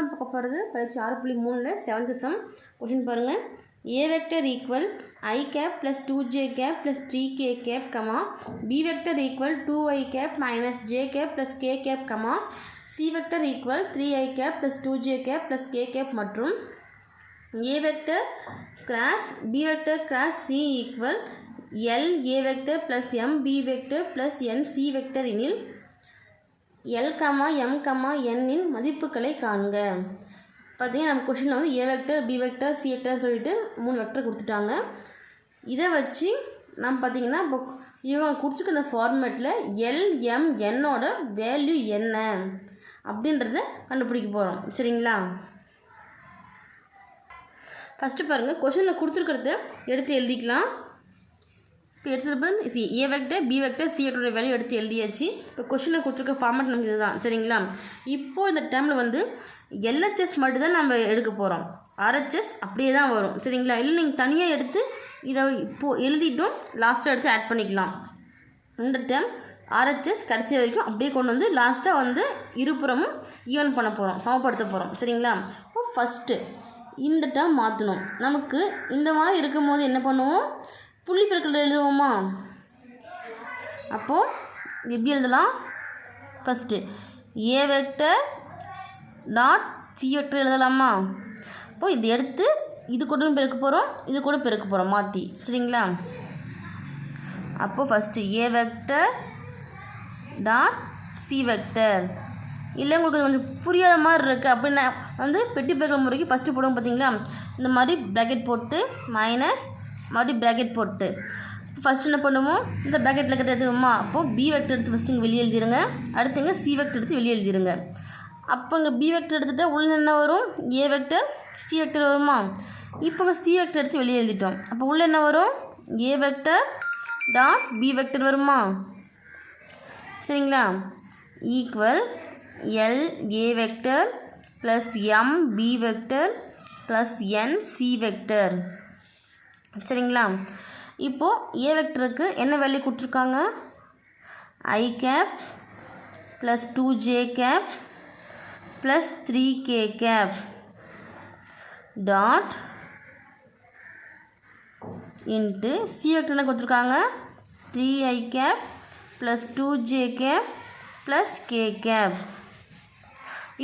நம்ம பார்க்க போகிறது பயிற்சி ஆறு புள்ளி மூணில் செவன்த் சம் கொஷின் பாருங்கள் A vector equal I cap plus two J cap plus three K cap comma B vector equal two I cap minus J cap plus K cap comma C vector equal three I cap plus two J cap plus K cap மற்றும் A vector cross B vector cross C equal L A vector plus M B vector plus N C vector எனில் L comma M comma எண்ணின் மதிப்புகளை காண்க. பார்த்தீங்கன்னா நம்ம கொஷினில் வந்து A vector B vector C vector சொல்லிட்டு மூணு வெக்டர் கொடுத்துட்டாங்க. இதை வச்சு நம்ம பார்த்தீங்கன்னா இப்போ இவங்க கொடுத்துருக்க இந்த ஃபார்மேட்டில் எல் எம் என்னோட வேல்யூ என்ன அப்படின்றத கண்டுபிடிக்க போகிறோம் சரிங்களா? ஃபஸ்ட்டு பாருங்கள் கொஷனில் கொடுத்துருக்கிறத எடுத்து எழுதிக்கலாம். இப்போ எடுத்தது C A vector B vector C value எடுத்து எழுதியாச்சு. இப்போ கொஷினில் கொடுத்துருக்க ஃபார்மேட் நமக்கு இதுதான் சரிங்களா? இப்போது இந்த டைமில் வந்து எல்ஹெச்எஸ் மட்டும் தான் நம்ம எடுக்க போகிறோம் ஆர்ஹெச்எஸ் அப்படியே தான் வரும் சரிங்களா? இல்லை நீங்கள் தனியாக எடுத்து இதை இப்போது எழுதிட்டும் லாஸ்ட்டாக எடுத்து ஆட் பண்ணிக்கலாம். இந்த டைம் ஆர்ஹெச்எஸ் கடைசி வரைக்கும் அப்படியே கொண்டு வந்து லாஸ்ட்டாக வந்து இருபுறமும் ஈவன் பண்ண போகிறோம் சமப்படுத்த போகிறோம் சரிங்களா? இப்போ ஃபஸ்ட்டு இந்த டேர்ம் மாற்றணும் நமக்கு இந்த மாதிரி இருக்கும்போது என்ன பண்ணுவோம்? புள்ளி பெருக்கல் எழுதுவோமா? அப்போது எப்படி எழுதலாம்? First A vector dot C vector எழுதலாமா? அப்போது இது எடுத்து இது கூட பெருக்க போகிறோம் இது கூட பெருக்க போகிறோம் மாற்றி சரிங்களா? அப்போது first A vector dot C vector இல்லை உங்களுக்கு கொஞ்சம் புரியாத மாதிரி இருக்குது அப்படின்னா வந்து பெட்டி பெருக்கல் முறைக்கு ஃபஸ்ட்டு போடுவோம் பார்த்தீங்களா? இந்த மாதிரி ப்ராக்கெட் போட்டு மைனஸ் மறுபடியும் ப்ராக்கெட் போட்டு. ஃபஸ்ட் என்ன பண்ணுவோம்? இந்த ப்ராக்கெட்டில் கிட்ட எடுத்துவோமா அப்போது பி வெக்டர் எடுத்து ஃபஸ்ட்டு இங்கே வெளியே எழுதிடுங்க அடுத்துங்க சி வெக்டர் எடுத்து வெளியே எழுதிடுங்க அப்போ இங்கே பி வெக்டர் எடுத்துகிட்டா உள்ள என்ன வரும்? ஏ வெக்டர் சி வெக்டர் வருமா? இப்போ இங்கே சி வெக்டர் எடுத்து வெளியே எழுதிட்டோம். அப்போ உள்ள என்ன வரும்? A vector dot B vector வருமா? சரிங்களா? Equal L A vector plus M B vector plus N C vector சரிங்களா? இப்போது ஏ வெக்டருக்கு என்ன வேல்யூ கொடுத்துருக்காங்க? I cap plus two J cap plus three K cap dot into C vector என்ன கொடுத்துருக்காங்க? Three I cap plus two J cap plus K cap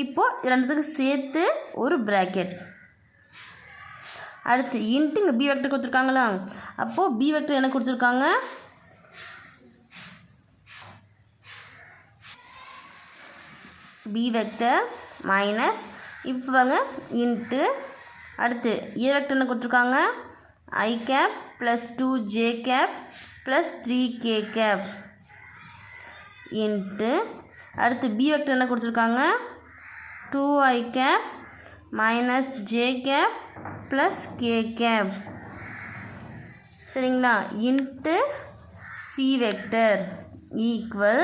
இப்போது ரெண்டுத்துக்கு சேர்த்து ஒரு ப்ராக்கெட் அடுத்து இன்ட்டு இங்கே பி வெக்டர் கொடுத்துருக்காங்களா? அப்போது பி வெக்டர் என்ன கொடுத்துருக்காங்க? பி வெக்டர் மைனஸ் இப்போ வாங்க இன்ட்டு அடுத்து ஏ வெக்டர் என்ன கொடுத்துருக்காங்க? I cap plus two J cap plus three K cap into அடுத்து பி வெக்டர் என்ன கொடுத்துருக்காங்க? Two I cap minus J cap plus K cap சரிங்களா? இன்ட்டு சி வெக்டர் ஈக்குவல்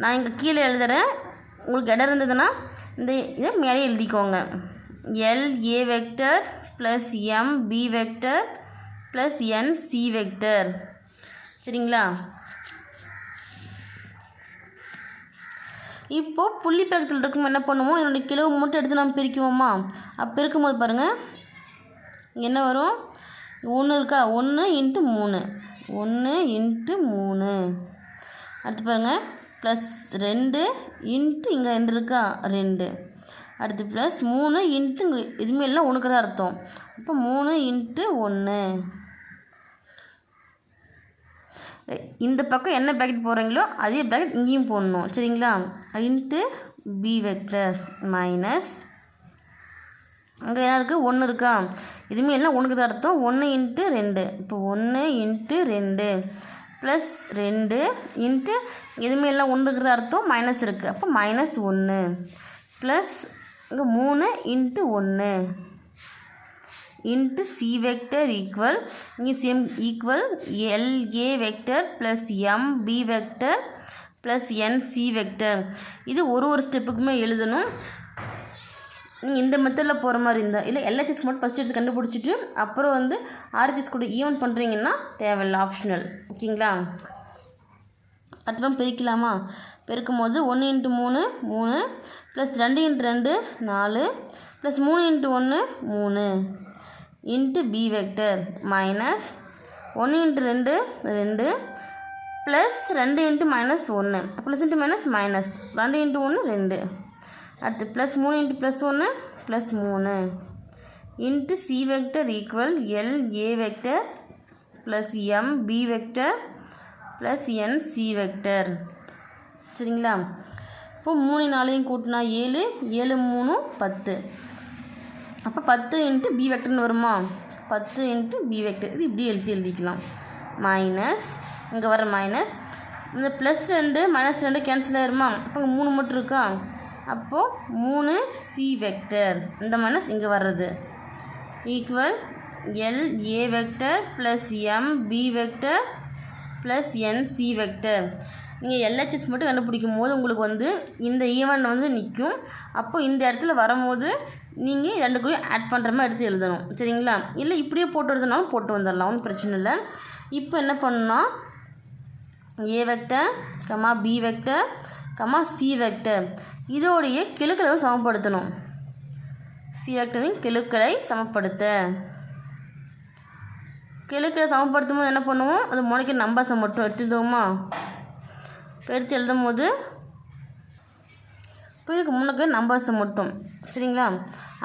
நான் இங்கே கீழே எழுதுகிறேன் உங்களுக்கு இடம் இருந்ததுன்னா இந்த இதை மேலே எழுதிக்கோங்க. L A vector plus M B vector plus N C vector சரிங்களா? இப்போது புள்ளி பெருக்கத்தில் இருக்கும் என்ன பண்ணுவோம்? இதனுடைய கிலோ மட்டும் எடுத்து நம்ம பிரிக்குவோமா? அப்போ இருக்கும்போது பாருங்கள் என்ன வரும்? ஒன்று இருக்கா? ஒன்று இன்ட்டு மூணு. ஒன்று இன்ட்டு மூணு. அடுத்து பாருங்கள் ப்ளஸ் ரெண்டு இன்ட்டு இங்கே ரெண்டு இருக்கா? ரெண்டு. அடுத்து ப்ளஸ் மூணு இன்ட்டு இங்கே இதுமே எல்லாம் ஒன்றுக்கு தான் அர்த்தம். அப்போ மூணு இன்ட்டு ஒன்று இந்த பக்கம் என்ன ப்ராக்கெட் போடுறீங்களோ அதே ப்ராக்கெட் இங்கேயும் போடணும். சரிங்களா? இன்ட்டு பி வெக்டர் மைனஸ் அங்கே யாருக்கு? ஒன்று இருக்கா? இதுவுமே எல்லாம் ஒன்றுக்கு தான் அர்த்தம். ஒன்று இன்ட்டு ரெண்டு. இப்போ ஒன்று இன்ட்டு ரெண்டு. ப்ளஸ் ரெண்டு இன்ட்டு இதுவுமே எல்லாம் ஒன்று இருக்கிற அர்த்தம். மைனஸ் இருக்குது அப்போ மைனஸ் ஒன்று ப்ளஸ் இங்கே மூணு இன்ட்டு ஒன்று இன்ட்டு சி வெக்டர் ஈக்குவல் இங்கே same equal L A vector plus M B vector plus N C vector இது ஒரு ஒரு ஸ்டெப்புக்குமே எழுதணும். நீங்கள் இந்த மெத்தடில் போகிற மாதிரி இருந்தால் இல்லை எல்ஹெச்எஸ் மட்டும் ஃபஸ்ட் எடுத்து கண்டுபிடிச்சிட்டு அப்புறம் வந்து ஆர்ஹெச்எஸ் கூட e ஈவன் பண்ணுறீங்கன்னா தேவையில்ல ஆப்ஷனல் ஓகேங்களா? அதுதான் பிரிக்கலாமா? பெருக்கும் போது ஒன்று இன்ட்டு மூணு மூணு ப்ளஸ் ரெண்டு இன்ட்டு ரெண்டு நாலு ப்ளஸ் மூணு இன்ட்டு ஒன்று மூணு. இன்ட்டு பி வெக்டர் மைனஸ் ஒன்று இன்ட்டு ரெண்டு ரெண்டு ப்ளஸ் ரெண்டு இன்ட்டு மைனஸ் ஒன்று ப்ளஸ் இன்ட்டு மைனஸ் மைனஸ் ரெண்டு இன்ட்டு ஒன்று ரெண்டு. அடுத்து ப்ளஸ் மூணு இன்ட்டு ப்ளஸ் ஒன்று ப்ளஸ் மூணு. Into C vector equal L A vector plus M B vector plus N C vector சரிங்களா? இப்போ மூணு நாளையும் கூட்டினா ஏழு ஏழு மூணு பத்து. அப்போ பத்து இன்ட்டு பி வெக்டர்னு வருமா? பத்து இன்ட்டு பி வெக்டர் இது இப்படி எழுதி எழுதிக்கலாம். மைனஸ் இங்கே வர மைனஸ் இந்த ப்ளஸ் ரெண்டு மைனஸ் ரெண்டு கேன்சல் ஆயிருமா? அப்போ மூணு மட்டும் இருக்கா? அப்போது மூணு சி வெக்டர் இந்த மைனஸ் இங்கே வர்றது. Equal L A vector plus M B vector plus N C vector நீங்கள் எல்ஹெச்எஸ் மட்டும் கண்டுபிடிக்கும் போது உங்களுக்கு வந்து இந்த e ஈவன் வந்து நிற்கும் அப்போ இந்த இடத்துல வரும்போது நீங்கள் ரெண்டுக்குள்ளேயும் ஆட் பண்ணுற மாதிரி எடுத்து எழுதணும். சரிங்களா? இல்லை இப்படியே போட்டு எழுதுனாலும் போட்டு வந்துடலாம். ஒன்றும் பிரச்சனை இல்லை. இப்போ என்ன பண்ணுன்னா A vector comma B vector comma C vector இதோடைய கிழுக்களை சமப்படுத்தணும். சி வெக்டரின் கிழுக்களை சமப்படுத்த. கெழுக்களை சமப்படுத்தும் போது என்ன பண்ணுவோம்? அது முனைக்கு நம்பர்ஸை மட்டும் எடுத்து எடுத்து எழுதும் போது இப்போ இதுக்கு முன்னுக்கு நம்பர்ஸை மட்டும். சரிங்களா?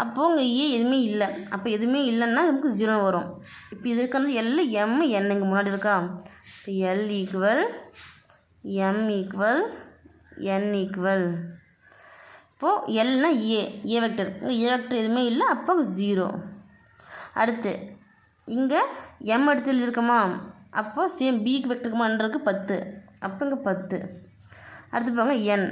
அப்போது இங்கே ஏ e எதுவுமே இல்லை. அப்போ எதுவுமே இல்லைன்னா நமக்கு ஜீரோ வரும். இப்போ இதுக்கு வந்து எல் எம் என் இங்கே முன்னாடி இருக்கா? இப்போ L equal M equal N equal இப்போது எல்னா ஏ ஏ வெக்டர் இங்கே ஏ வெக்டர் எதுவுமே இல்லை அப்போ ஜீரோ அடுத்து இங்கே எம் எடுத்து எழுதியிருக்கோமா? அப்போது சேம் பிக்கு வெக்டருக்கு பத்து. அப்போ இங்கே பத்து. அடுத்து பாருங்க என்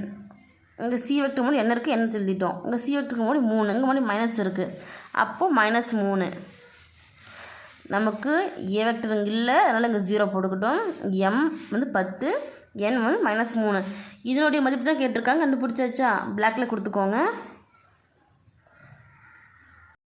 இங்கே சி வெக்டர் மூணு என்ன இருக்குது என்ன எழுதிட்டோம். இங்கே சி வெக்டருக்கு முன்னாடி மூணு இங்கே முன்னாடி மைனஸ் இருக்குது அப்போது மைனஸ் மூணு. நமக்கு ஏ வெக்டர் இங்கே இல்லை அதனால் இங்கே ஜீரோ போட்டுக்கிட்டோம். எம் வந்து பத்து என் வந்து மைனஸ் மூணு. இதனுடைய மதிப்பு தான் கேட்டிருக்காங்க கண்டுபிடிச்சாச்சா? பிளாக்கில் கொடுத்துக்கோங்க.